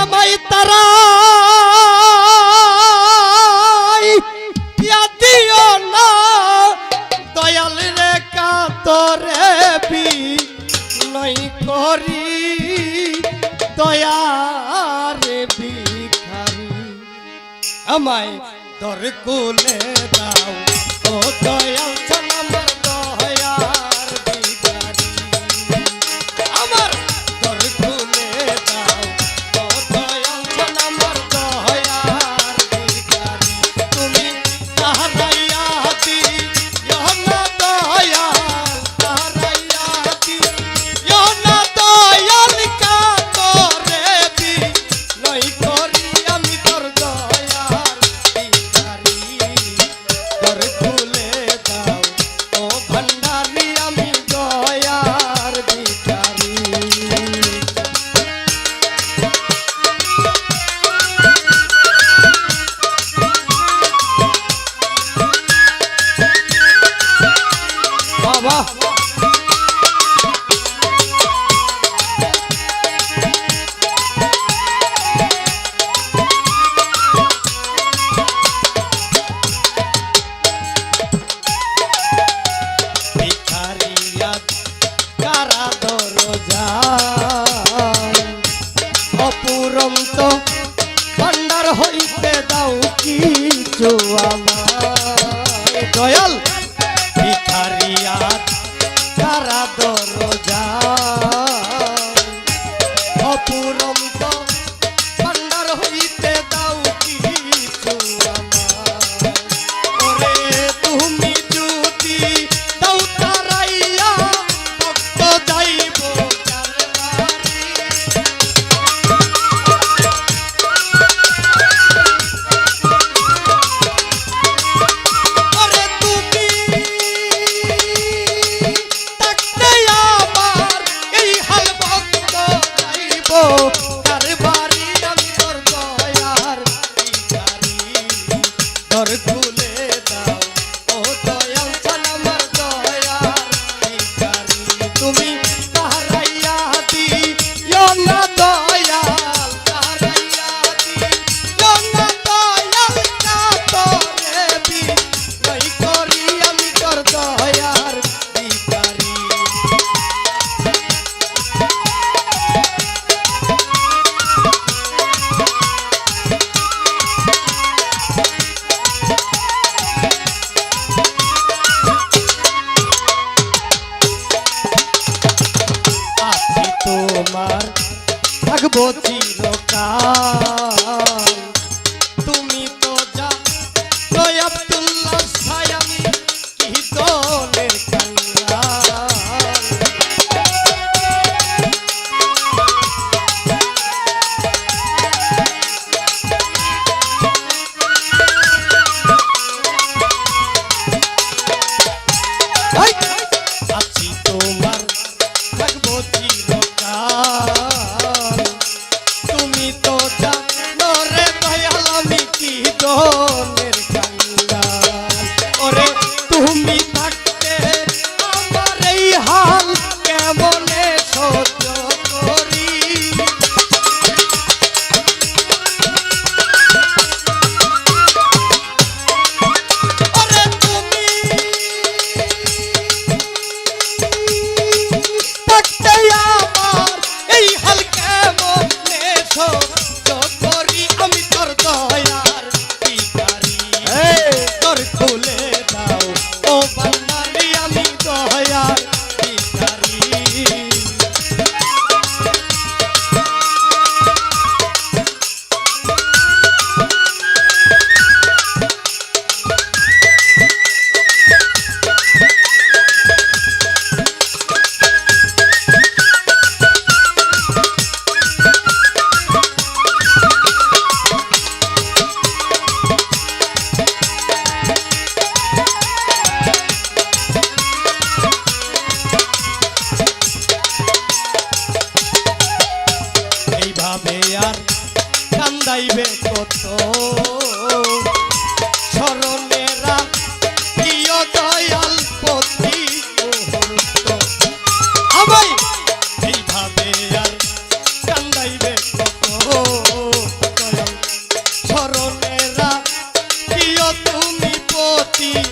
আমায় তারা দিও না, দয়াল রে কাতরে বি নই করি। দয়ার বিখারি আমায় দর কুলে দাও। ও দয়াল বাহ অপুরন্ত ভান্ডার হইতে দাও কি জয়াল por থাকব চিরকাল। তুমি তো যা আব্দুল্লাহ ती